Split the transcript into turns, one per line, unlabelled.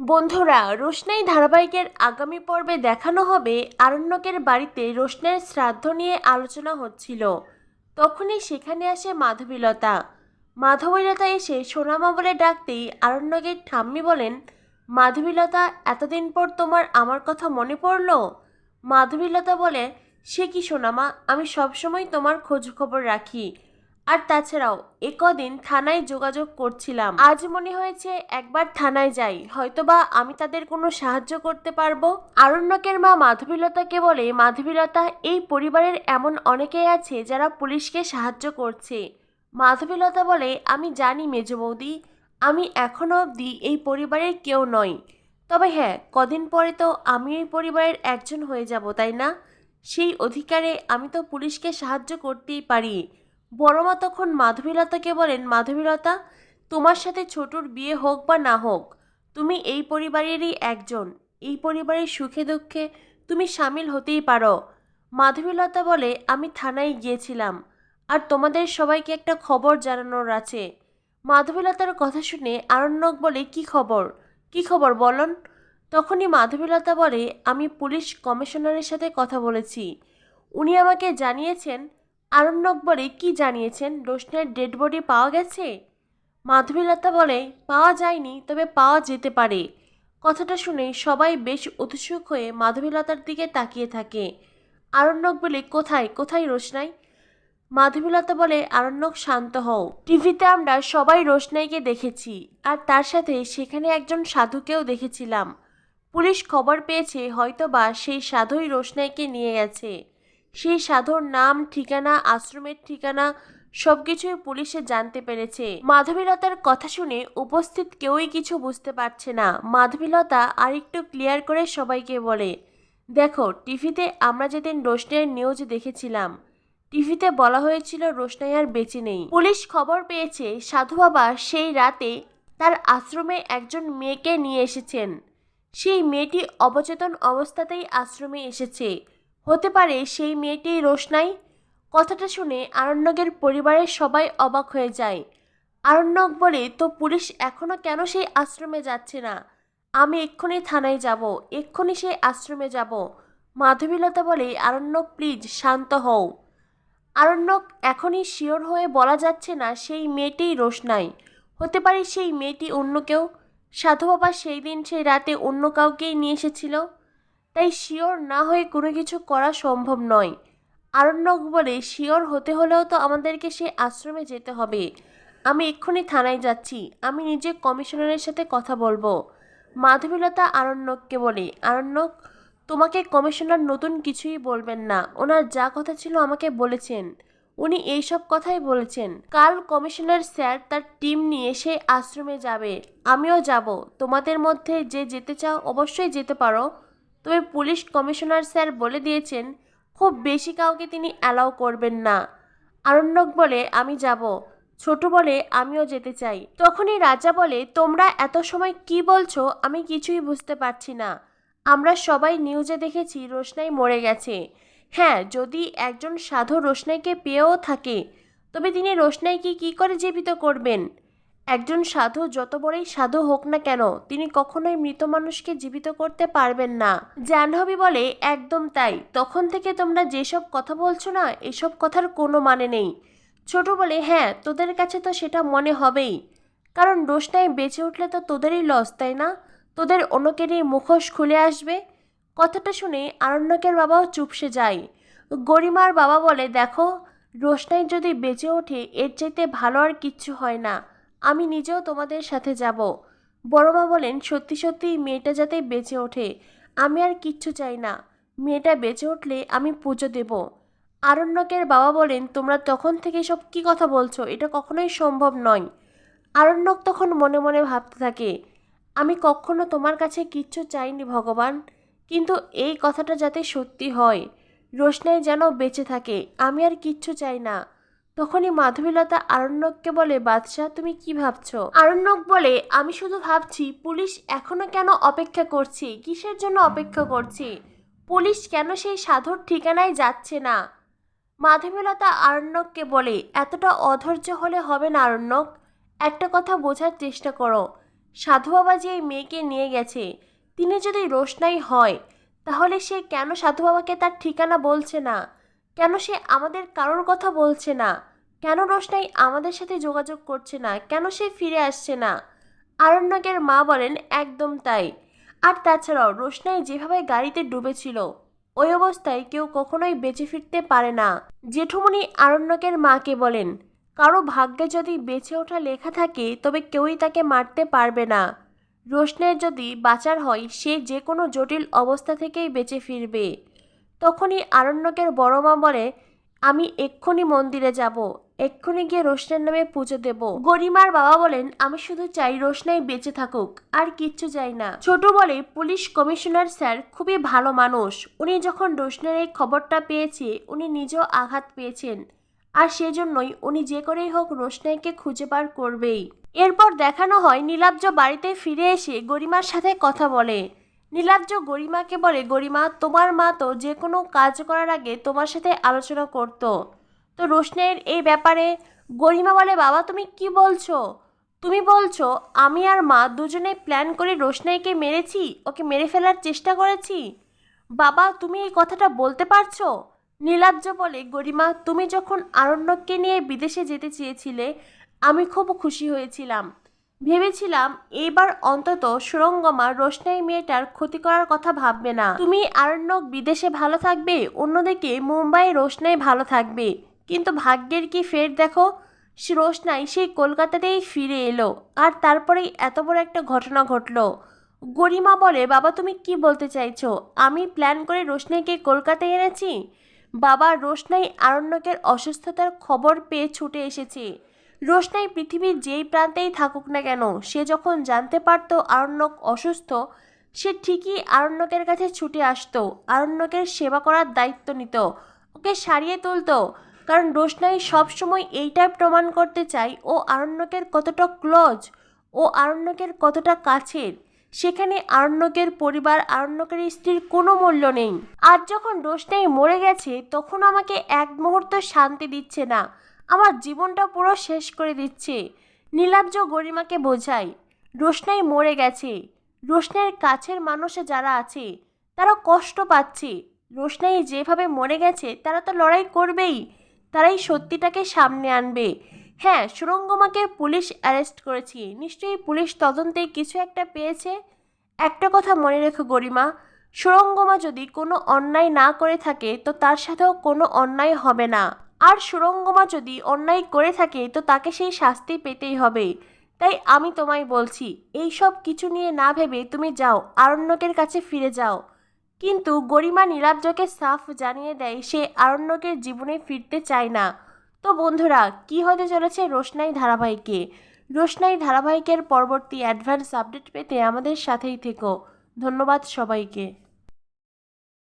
বন্ধুরা, রোশনাই ধারাবাহিকের আগামী পর্বে দেখানো হবে আরণ্যকের বাড়িতে রোশনের শ্রাদ্ধ নিয়ে আলোচনা হচ্ছিল। তখনই সেখানে আসে মাধবীলতা। মাধবীলতা এসে সোনামা বলে ডাকতেই আরণ্যকের ঠাম্মি বলেন, মাধবীলতা, এতদিন পর তোমার আমার কথা মনে পড়ল? মাধবীলতা বলে, সে কি সোনামা? আমি সবসময় তোমার খোঁজ খবর রাখি। আর তাছাড়াও, একদিন থানায় যোগাযোগ করছিলাম। আজ মনে হয়েছে একবার থানায় যাই। হয়তোবা আমি তাদের কোনো সাহায্য করতে পারব। আরণ্যকের মা মাধবীলতাকে বলে, মাধবীলতা, এই পরিবারের এমন অনেকেই আছে যারা পুলিশকে সাহায্য করছে। মাধবীলতা বলে, আমি জানি মেজ বৌদি, আমি এখনও অবধি এই পরিবারের কেউ নই। তবে হ্যাঁ কদিন পরে তো আমি এই পরিবারের একজন হয়ে যাব, তাই না? সেই অধিকারে আমি তো পুলিশকে সাহায্য করতেই পারি। বড়মা তখন মাধবীলতাকে বলেন, মাধবীলতা, তোমার সাথে ছোটুর বিয়ে হোক বা না হোক, তুমি এই পরিবারেরই একজন। এই পরিবারের সুখে দুঃখে তুমি সামিল হতেই পারো। মাধবীলতা বলে, আমি থানায় গিয়েছিলাম আর তোমাদের সবাইকে একটা খবর জানানোর আছে। মাধবীলতার কথা শুনে আরণ্যক বলে, কি খবর? কি খবর বলন? তখনই মাধবীলতা বলে, আমি পুলিশ কমিশনারের সাথে কথা বলেছি। উনি আমাকে জানিয়েছেন আরণ্যক বলে কি জানিয়েছেন? রোশনের ডেড বডি পাওয়া গেছে? মাধবীলতা বলে, পাওয়া যায়নি, তবে পাওয়া যেতে পারে। কথাটা শুনে সবাই বেশ উৎসুক হয়ে মাধবীলতার দিকে তাকিয়ে থাকে। আরণ্যক বলে, কোথায়? কোথায় রোশনাই? মাধবীলতা বলে, আরণ্যক, শান্ত হও। টিভিতে আমরা সবাই রোশনাইকে দেখেছি, আর তার সাথে সেখানে একজন সাধুকেও দেখেছিলাম। পুলিশ খবর পেয়েছে, হয়তোবা সেই সাধুই রোশনাইকে নিয়ে গেছে। সেই সাধুর নাম, ঠিকানা, আশ্রমের ঠিকানা সবকিছুই পুলিশে জানতে পেরেছে। মাধবীলতার কথা শুনে উপস্থিত কেউই কিছু বুঝতে পারছে না। মাধবীলতা আরেকটু ক্লিয়ার করে সবাইকে বলে, দেখো, টিভিতে আমরা যেদিন রোশনাইয়ের নিউজ দেখেছিলাম, টিভিতে বলা হয়েছিল রোশনাই আর বেঁচে নেই। পুলিশ খবর পেয়েছে সাধু বাবা সেই রাতে তার আশ্রমে একজন মেয়েকে নিয়ে এসেছেন। সেই মেয়েটি অবচেতন অবস্থাতেই আশ্রমে এসেছে। হতে পারে সেই মেয়েটি রোশনাই। কথাটা শুনে আরণ্যকের পরিবারের সবাই অবাক হয়ে যায়। আরণ্যক বলে, তো পুলিশ এখনও কেন সেই আশ্রমে যাচ্ছে না? আমি এক্ষুনি থানায় যাব, এক্ষুনি সেই আশ্রমে যাব। মাধবীলতা বলে, আরণ্যক, প্লিজ, শান্ত হও। আরণ্যক এখনই শিওর হয়ে বলা যাচ্ছে না সেই মেয়েটিই রোশনাই। হতে পারে সেই মেয়েটি অন্য কেউ। সাধু বাবা সেই দিন সেই রাতে অন্য কাউকেই নিয়ে এসেছিল। তাই শিওর না হয়ে কোনো কিছু করা সম্ভব নয়। আরণ্যক বলে, শিওর হতে হলেও তো আমাদেরকে সেই আশ্রমে যেতে হবে। আমি এক্ষুনি থানায় যাচ্ছি। আমি নিজে কমিশনারের সাথে কথা বলব। মাধবীলতা আরণ্যককে বলে, আরণ্যক, তোমাকে কমিশনার নতুন কিছুই বলবেন না। ওনার যা কথা ছিল আমাকে বলেছেন। উনি এইসব কথাই বলেছেন। কাল কমিশনার স্যার তার টিম নিয়ে সেই আশ্রমে যাবে। আমিও যাব। তোমাদের মধ্যে যে যেতে চাও অবশ্যই যেতে পারো। তবে পুলিশ কমিশনার স্যার বলে দিয়েছেন, খুব বেশি কাউকে তিনি অ্যালাউ করবেন না। আরণ্যক বলে, আমি যাব। ছোট বলে, আমিও যেতে চাই। তখনই রাজা বলে, তোমরা এত সময় কি বলছো? আমি কিছুই বুঝতে পারছি না। আমরা সবাই নিউজে দেখেছি রোশনাই মরে গেছে। হ্যাঁ যদি একজন সাধু রোশনাইকে পেয়েও থাকে, তবে তিনি রোশনাইকে কি করে জীবিত করবেন? একজন সাধু যত বড়ই সাধু হোক না কেন, তিনি কখনোই মৃত মানুষকে জীবিত করতে পারবেন না। জাহ্নবী বলে, একদম তাই। তখন থেকে তোমরা যেসব কথা বলছো না, এসব কথার কোনো মানে নেই। ছোট বলে হ্যাঁ তোদের কাছে তো সেটা মনে হবেই। কারণ রোশনাই বেঁচে উঠলে তো তোদেরই লস তাই না? তোদের অন্যকেরই মুখোশ খুলে আসবে। কথাটা শুনে আরণ্যকের বাবাও চুপসে যায়। গরিমার বাবা বলে, দেখো রোশনাই যদি বেঁচে ওঠে, এর চাইতে ভালো আর কিচ্ছু হয় না। আমি নিজেও তোমাদের সাথে যাব। বড়মা বলেন, সত্যি সত্যি মেয়েটা যাতে বেঁচে ওঠে, আমি আর কিচ্ছু চাই না। মেয়েটা বেঁচে উঠলে আমি পুজো দেব। আরণ্যকের বাবা বলেন, তোমরা তখন থেকে সব কি কথা বলছো? এটা কখনোই সম্ভব নয়। আরণ্যক তখন মনে মনে ভাবতে থাকে, আমি কখনো তোমার কাছে কিচ্ছু চাইনি ভগবান, কিন্তু এই কথাটা যাতে সত্যি হয়। রোশনাই যেন বেঁচে থাকে, আমি আর কিচ্ছু চাই না। তখনই মাধবীলতা আরণ্যককে বলে বাদশাহ তুমি কি ভাবছ? আরণ্যক বলে, আমি শুধু ভাবছি, পুলিশ এখনও কেন অপেক্ষা করছি? কিসের জন্য অপেক্ষা করছি? পুলিশ কেন সেই সাধুর ঠিকানায় যাচ্ছে না? মাধবীলতা আরণ্যককে বলে, এতটা অধৈর্য হলে হবে না আরণ্যক। একটা কথা বোঝার চেষ্টা করো। সাধু বাবা যে এই মেয়েকে নিয়ে গেছে, তিনি যদি রোশনাই হয়, তাহলে সে কেন সাধু বাবাকে তার ঠিকানা বলছে না? কেন সে আমাদের কারোর কথা বলছে না? কেন রোশনাই আমাদের সাথে যোগাযোগ করছে না? কেন সে ফিরে আসছে না? আরণ্যকের মা বলেন, একদম তাই। আর তাছাড়াও রোশনাই যেভাবে গাড়িতে ডুবেছিল, ওই অবস্থায় কেউ কখনোই বেঁচে ফিরতে পারে না। জেঠুমনি আরণ্যকের মাকে বলেন, কারও ভাগ্যে যদি বেঁচে ওঠা লেখা থাকে, তবে কেউই তাকে মারতে পারবে না। রোশনের যদি বাঁচার হয়, সে যে কোনো জটিল অবস্থা থেকেই বেঁচে ফিরবে। তখনই আরণ্যকের বড় মা বলে, আমি এক্ষুনি মন্দিরে যাব, এক্ষুনি গিয়ে রোশনের নামে পুজো দেব। গরিমার বাবা বলেন, আমি শুধু চাই রোশনাই বেঁচে থাকুক, আর কিচ্ছু চাই না। ছোট বলে, পুলিশ কমিশনার স্যার খুবই ভালো মানুষ। উনি যখন রোশনের এই খবরটা পেয়েছে, উনি নিজেও আঘাত পেয়েছেন। আর সেজন্যই উনি যে করেই হোক রোশনাইকে খুঁজে বার করবেই। এরপর দেখানো হয়, নীলাব্জ বাড়িতে ফিরে এসে গরিমার সাথে কথা বলে। নীলাব্জ গরিমাকে বলে, গরিমা, তোমার মা তো যে কোনো কাজ করার আগে তোমার সাথে আলোচনা করতো। তো রোশনের এই ব্যাপারে গরিমা বলে, বাবা, তুমি কি বলছো? তুমি বলছো, আমি আর মা দুজনে প্ল্যান করে রোশনাইকে মেরেছি? ওকে মেরে ফেলার চেষ্টা করেছি? বাবা, তুমি এই কথাটা বলতে পারছ? নীলাব্জ বলে, গরিমা, তুমি যখন আরণ্যককে নিয়ে বিদেশে যেতে চেয়েছিলে, আমি খুব খুশি হয়েছিলাম। ভেবেছিলাম এইবার অন্তত সুরঙ্গমা রোশনাই মেয়েটার ক্ষতি করার কথা ভাববে না। তুমি আরণ্যক বিদেশে ভালো থাকবে, অন্যদিকে মুম্বাই রোশনাই ভালো থাকবে। কিন্তু ভাগ্যের কি ফের দেখো রোশনাই সেই কলকাতাতেই ফিরে এলো আর তারপরেই এত বড় একটা ঘটনা ঘটলো। গরিমা বলে, বাবা, তুমি কি বলতে চাইছো? আমি প্ল্যান করে রোশনাইকে কলকাতায় এনেছি? বাবা রোশনাই আরণ্যকের অসুস্থতার খবর পেয়ে ছুটে এসেছে। রোশনাই পৃথিবীর যেই প্রান্তেই থাকুক না কেন, সে যখন জানতে পারত আরণ্যক অসুস্থ, সে ঠিকই আরণ্যকের কাছে ছুটে আসতো, আরণ্যকের সেবা করার দায়িত্ব নিত, ওকে সারিয়ে তুলতো। কারণ রোশনাই সবসময় এইটাই প্রমাণ করতে চাই ও আরণ্যকের কতটা ক্লোজ, ও আরণ্যকের কতটা কাছের। সেখানে আরণ্যকের পরিবার, আরণ্যকের স্ত্রীর কোনো মূল্য নেই। আর যখন রোশনাই মরে গেছে, তখন আমাকে এক মুহূর্ত শান্তি দিচ্ছে না। আমার জীবনটা পুরো শেষ করে দিচ্ছে। নীলাব্জ গরিমাকে বোঝাই রোশনাই মরে গেছে। রোশনাইয়ের কাছের মানুষে যারা আছে, তারা কষ্ট পাচ্ছে। রোশনাই যেভাবে মরে গেছে, তারা তো লড়াই করবেই। তারাই সত্যিটাকে সামনে আনবে। হ্যাঁ সুরঙ্গমাকে পুলিশ অ্যারেস্ট করেছি। নিশ্চয়ই পুলিশ তদন্তে কিছু একটা পেয়েছে? একটা কথা মনে রেখো গরিমা, সুরঙ্গমা যদি কোনো অন্যায় না করে থাকে, তো তার সাথেও কোনো অন্যায় হবে না। আর সুরঙ্গমা যদি অন্যায় করে থাকে, তো তাকে সেই শাস্তি পেতেই হবে। তাই আমি তোমায় বলছি এই সব কিছু নিয়ে না ভেবে তুমি যাও, আরণ্যকের কাছে ফিরে যাও। কিন্তু গরিমা নীলাব্জকে সাফ জানিয়ে দেয়, সে আরণ্যকের জীবনে ফিরতে চায় না। তো বন্ধুরা, কি হতে চলেছে রোশনাই ধারাবাহিকে? রোশনাই ধারাবাহিকের পরবর্তী অ্যাডভান্স আপডেট পেতে আমাদের সাথেই থেকো। ধন্যবাদ সবাইকে।